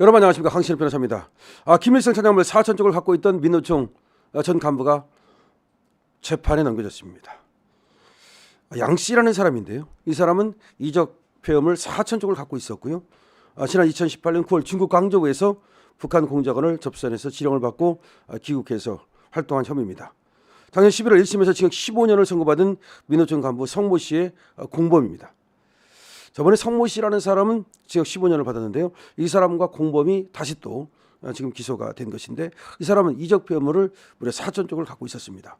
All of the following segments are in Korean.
여러분 안녕하십니까 강신일 변호사입니다. 아, 김일성 차장을 사천 쪽을 갖고 있던 민노총 아, 전 간부가 재판에 넘겨졌습니다. 아, 양 씨라는 사람인데요. 이 사람은 이적 폐업을 사천 쪽을 갖고 있었고요. 아, 지난 2018년 9월 중국 광저우에서 북한 공작원을 접선해서 지령을 받고 아, 귀국해서 활동한 혐의입니다. 작년 11월 1심에서 징역 15년을 선고받은 민노총 간부 성모 씨의 아, 공범입니다. 저번에 성모 씨라는 사람은 징역 15년을 받았는데요. 이 사람과 공범이 다시 또 어, 지금 기소가 된 것인데 이 사람은 이적 폐업물을 무려 4천 쪽을 갖고 있었습니다.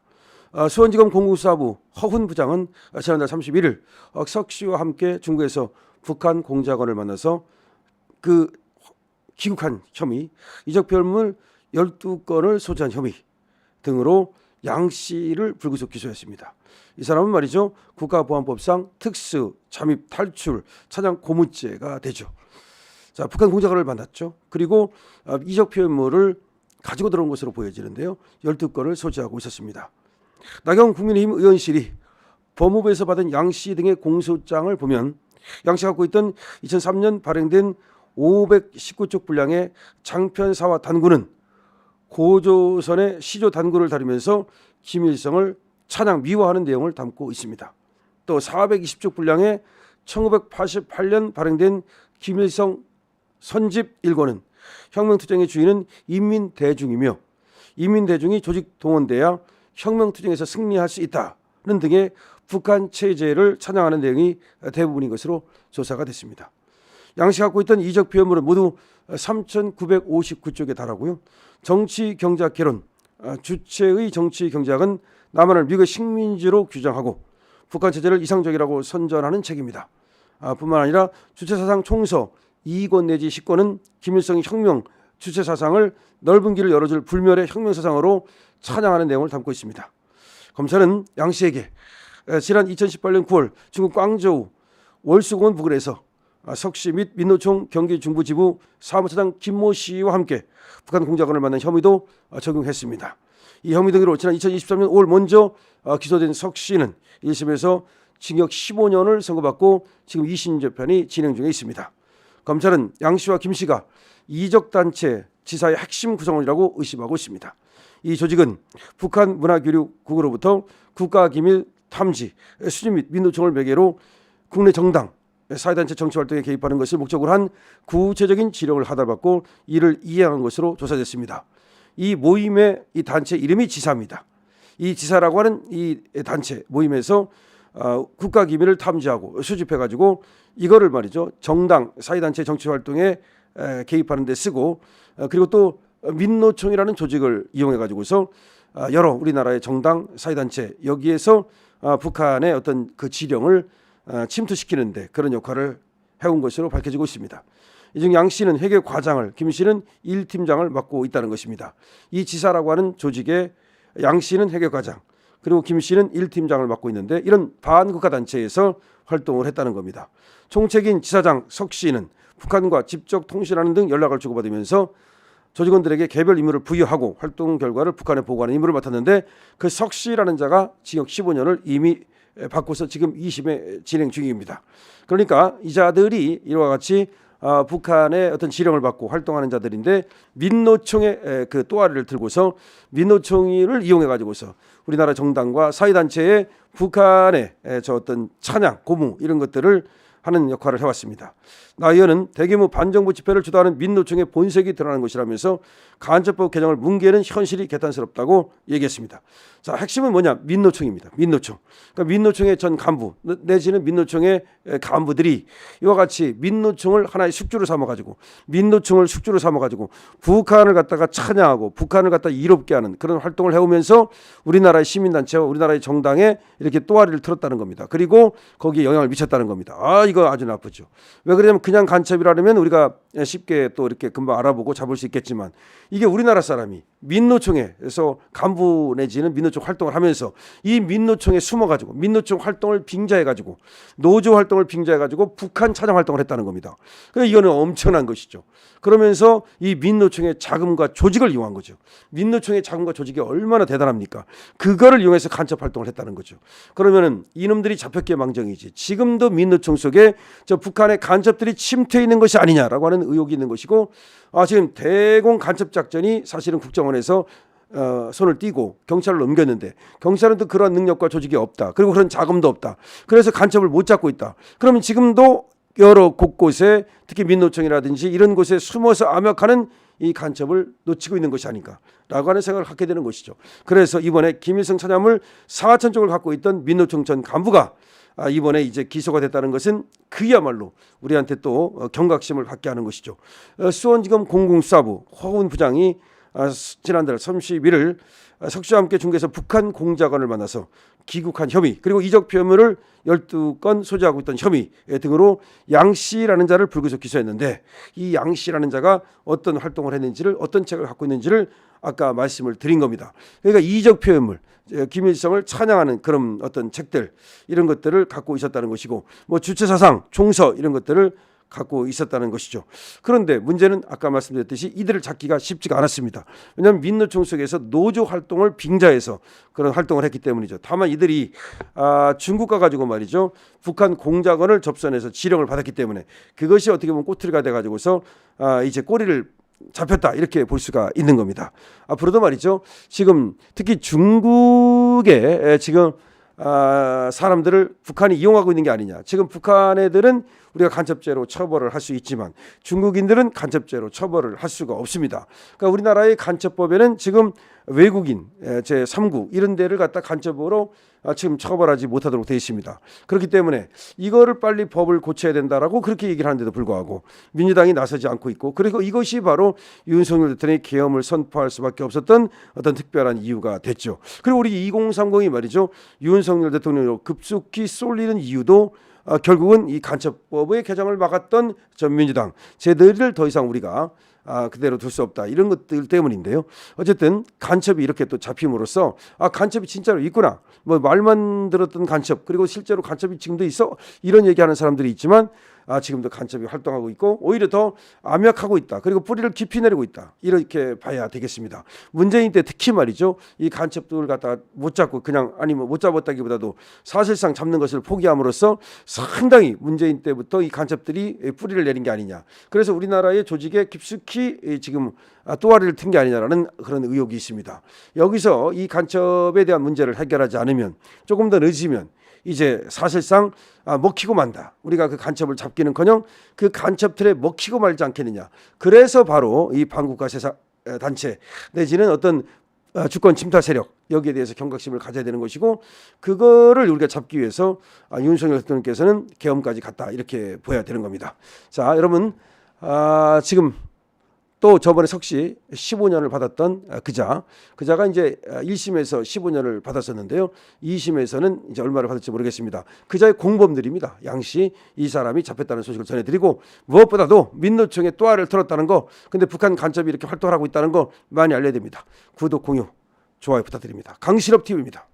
어, 수원지검 공군수사부 허훈 부장은 어, 지난달 31일 어, 석 씨와 함께 중국에서 북한 공작원을 만나서 그 귀국한 혐의, 이적 폐업물 12건을 소지한 혐의 등으로 양 씨를 불구속 기소했습니다. 이 사람은 말이죠 국가보안법상 특수 잠입 탈출 차량 고무죄가 되죠. 자 북한 공작원을 만났죠. 그리고 어, 이적 표현물을 가지고 들어온 것으로 보여지는데요. 12건을 소지하고 있었습니다. 나경 국민의힘 의원실이 법무부에서 받은 양 씨 등의 공소장을 보면 양씨 갖고 있던 2003년 발행된 519쪽 분량의 장편사와 단구는 고조선의 시조 단구를 다루면서 김일성을 찬양 미화하는 내용을 담고 있습니다. 또 420쪽 분량의 1988년 발행된 김일성 선집 일권은 혁명투쟁의 주인은 인민대중이며 인민대중이 조직 동원돼야 혁명투쟁에서 승리할 수 있다는 등의 북한 체제를 찬양하는 내용이 대부분인 것으로 조사가 됐습니다. 양씨 갖고 있던 이적 표현물은 모두 3,959쪽에 달하고요. 정치 경제학 개론, 아, 주체의 정치 경제학은 남한을 미국의 식민지로 규정하고 북한 체제를 이상적이라고 선전하는 책입니다. 아, 뿐만 아니라 주체 사상 총서 2권 내지 10권은 김일성의 혁명 주체 사상을 넓은 길을 열어줄 불멸의 혁명 사상으로 찬양하는 내용을 담고 있습니다. 검찰은 양 씨에게 에, 지난 2018년 9월 중국 광저우 월수공원 부근에서 아, 석씨 및 민노총 경기 중부지부 사무처장 김모 씨와 함께 북한 공작원을 만난 혐의도 아, 적용했습니다. 이 혐의 등으로 지난 2023년 5월 먼저 아, 기소된 석 씨는 1심에서 징역 15년을 선고받고 지금 2심 재판이 진행 중에 있습니다. 검찰은 양 씨와 김 씨가 이적 단체 지사의 핵심 구성원이라고 의심하고 있습니다. 이 조직은 북한 문화교류국으로부터 국가기밀 탐지, 수집 및 민노총을 매개로 국내 정당, 사회단체 정치활동에 개입하는 것을 목적으로 한 구체적인 지령을 하달받고 이를 이행한 것으로 조사됐습니다. 이 모임의 이 단체 이름이 지사입니다. 이 지사라고 하는 이 단체 모임에서 어, 국가 기밀을 탐지하고 수집해 가지고 이거를 말이죠 정당 사회단체 정치 활동에 에, 개입하는 데 쓰고 어, 그리고 또 민노총이라는 조직을 이용해 가지고서 아, 여러 우리나라의 정당 사회단체 여기에서 아, 북한의 어떤 그 지령을 아, 침투시키는데 그런 역할을 해온 것으로 밝혀지고 있습니다. 이중 양 씨는 회계 과장을 김 씨는 일 팀장을 맡고 있다는 것입니다. 이 지사라고 하는 조직의 양 씨는 회계 과장 그리고 김 씨는 일 팀장을 맡고 있는데 이런 반국가 단체에서 활동을 했다는 겁니다. 총책인 지사장 석 씨는 북한과 직접 통신하는 등 연락을 주고받으면서 조직원들에게 개별 임무를 부여하고 활동 결과를 북한에 보고하는 임무를 맡았는데 그 석 씨라는 자가 징역 15년을 이미 받고서 지금 2심에 진행 중입니다. 그러니까 이 자들이 이와 같이 아, 북한의 어떤 지령을 받고 활동하는 자들인데 민노총의 에, 그 또아리를 들고서 민노총을 이용해 가지고서 우리나라 정당과 사회단체의 북한의 에, 저 어떤 찬양, 고무 이런 것들을 하는 역할을 해왔습니다. 나 의원은 대규모 반정부 집회를 주도하는 민노총의 본색이 드러나는 것이라면서 간첩법 개정을 뭉개는 현실이 개탄스럽다고 얘기했습니다. 자 핵심은 뭐냐 민노총입니다. 민노총. 그러니까 민노총의 전 간부 내지는 민노총의 간부들이 이와 같이 민노총을 하나의 숙주로 삼아가지고 민노총을 숙주로 삼아가지고 북한을 갖다가 찬양하고 북한을 갖다 이롭게 하는 그런 활동을 해오면서 우리나라의 시민단체와 우리나라의 정당에 이렇게 또아리를 틀었다는 겁니다. 그리고 거기에 영향을 미쳤다는 겁니다. 아 이거 아주 나쁘죠. 왜 그러냐면 그냥 간첩이라면 우리가 쉽게 또 이렇게 금방 알아보고 잡을 수 있겠지만 이게 우리나라 사람이 민노총에서 간부 내지는 민노총 활동을 하면서 이 민노총에 숨어가지고 민노총 활동을 빙자해가지고 노조 활동을 빙자해가지고 북한 차장 활동을 했다는 겁니다. 이거는 엄청난 것이죠. 그러면서 이 민노총의 자금과 조직을 이용한 거죠. 민노총의 자금과 조직이 얼마나 대단합니까? 그거를 이용해서 간첩 활동을 했다는 거죠. 그러면은 이놈들이 잡혔기에 망정이지. 지금도 민노총 속에 저 북한의 간첩들이 침투해 있는 것이 아니냐라고 하는 의혹이 있는 것이고 아 지금 대공 간첩 작전이 사실은 국정원에서 어, 손을 띄고 경찰을 넘겼는데 경찰은 또 그런 능력과 조직이 없다. 그리고 그런 자금도 없다. 그래서 간첩을 못 잡고 있다. 그러면 지금도 여러 곳곳에 특히 민노총이라든지 이런 곳에 숨어서 암약하는 이 간첩을 놓치고 있는 것이 아닌가라고 하는 생각을 갖게 되는 것이죠. 그래서 이번에 김일성 차장을 4천 쪽을 갖고 있던 민노총 전 간부가 아, 이번에 이제 기소가 됐다는 것은 그야말로 우리한테 또 어, 경각심을 갖게 하는 것이죠. 어, 수원지검 공공수사부 허훈 부장이 아, 스- 지난달 31일 석주와 함께 중국에서 북한 공작원을 만나서 귀국한 혐의 그리고 이적 표현물을 12건 소지하고 있던 혐의 등으로 양 씨라는 자를 불구속 기소했는데 이 양 씨라는 자가 어떤 활동을 했는지를 어떤 책을 갖고 있는지를 아까 말씀을 드린 겁니다. 그러니까 이적 표현물 에, 김일성을 찬양하는 그런 어떤 책들 이런 것들을 갖고 있었다는 것이고 뭐 주체 사상 총서 이런 것들을 갖고 있었다는 것이죠. 그런데 문제는 아까 말씀드렸듯이 이들을 잡기가 쉽지가 않았습니다. 왜냐하면 민노총 속에서 노조 활동을 빙자해서 그런 활동을 했기 때문이죠. 다만 이들이 아, 중국과 가지고 말이죠. 북한 공작원을 접선해서 지령을 받았기 때문에 그것이 어떻게 보면 꼬투리가 돼 가지고서 아, 이제 꼬리를 잡혔다 이렇게 볼 수가 있는 겁니다. 앞으로도 말이죠. 지금 특히 중국에 에, 지금 아, 사람들을 북한이 이용하고 있는 게 아니냐. 지금 북한 애들은 우리가 간첩죄로 처벌을 할 수 있지만 중국인들은 간첩죄로 처벌을 할 수가 없습니다. 그러니까 우리나라의 간첩법에는 지금 외국인 에, 제 3구 이런 데를 갖다 간첩으로 아, 지금 처벌하지 못하도록 되어 있습니다. 그렇기 때문에 이거를 빨리 법을 고쳐야 된다라고 그렇게 얘기를 하는데도 불구하고 민주당이 나서지 않고 있고 그리고 이것이 바로 윤석열 대통령이 계엄을 선포할 수밖에 없었던 어떤 특별한 이유가 됐죠. 그리고 우리 2030이 말이죠. 윤석열 대통령으로 급속히 쏠리는 이유도 아, 결국은 이 간첩법의 개정을 막았던 전 민주당 쟤들을 더 이상 우리가 아, 그대로 둘 수 없다 이런 것들 때문인데요. 어쨌든 간첩이 이렇게 또 잡힘으로써 아 간첩이 진짜로 있구나. 뭐 말만 들었던 간첩 그리고 실제로 간첩이 지금도 있어 이런 얘기하는 사람들이 있지만 아 지금도 간첩이 활동하고 있고 오히려 더 암약하고 있다. 그리고 뿌리를 깊이 내리고 있다. 이렇게 봐야 되겠습니다. 문재인 때 특히 말이죠. 이 간첩들을 갖다 못 잡고 그냥 아니면 못 잡았다기보다도 사실상 잡는 것을 포기함으로써 상당히 문재인 때부터 이 간첩들이 뿌리를 내린 게 아니냐. 그래서 우리나라의 조직에 깊숙이 이 지금 아, 또아리를 튼 게 아니냐라는 그런 의혹이 있습니다. 여기서 이 간첩에 대한 문제를 해결하지 않으면 조금 더 늦으면 이제 사실상 아, 먹히고 만다. 우리가 그 간첩을 잡기는커녕 그 간첩들에 먹히고 말지 않겠느냐. 그래서 바로 이 반국가 세상 에, 단체 내지는 어떤 어, 주권 침탈 세력 여기에 대해서 경각심을 가져야 되는 것이고 그거를 우리가 잡기 위해서 아, 윤석열 대통령께서는 계엄까지 갔다 이렇게 보여야 되는 겁니다. 자, 여러분 아, 지금 또 저번에 석시 15년을 받았던 아, 그자 그자가 이제 1심에서 15년을 받았었는데요. 2심에서는 이제 얼마를 받을지 모르겠습니다. 그자의 공범들입니다. 양씨 이 사람이 잡혔다는 소식을 전해드리고 무엇보다도 민노총의 또아를 틀었다는 거 근데 북한 간첩이 이렇게 활동을 하고 있다는 거 많이 알려야 됩니다. 구독 공유 좋아요 부탁드립니다. 강실업 TV입니다.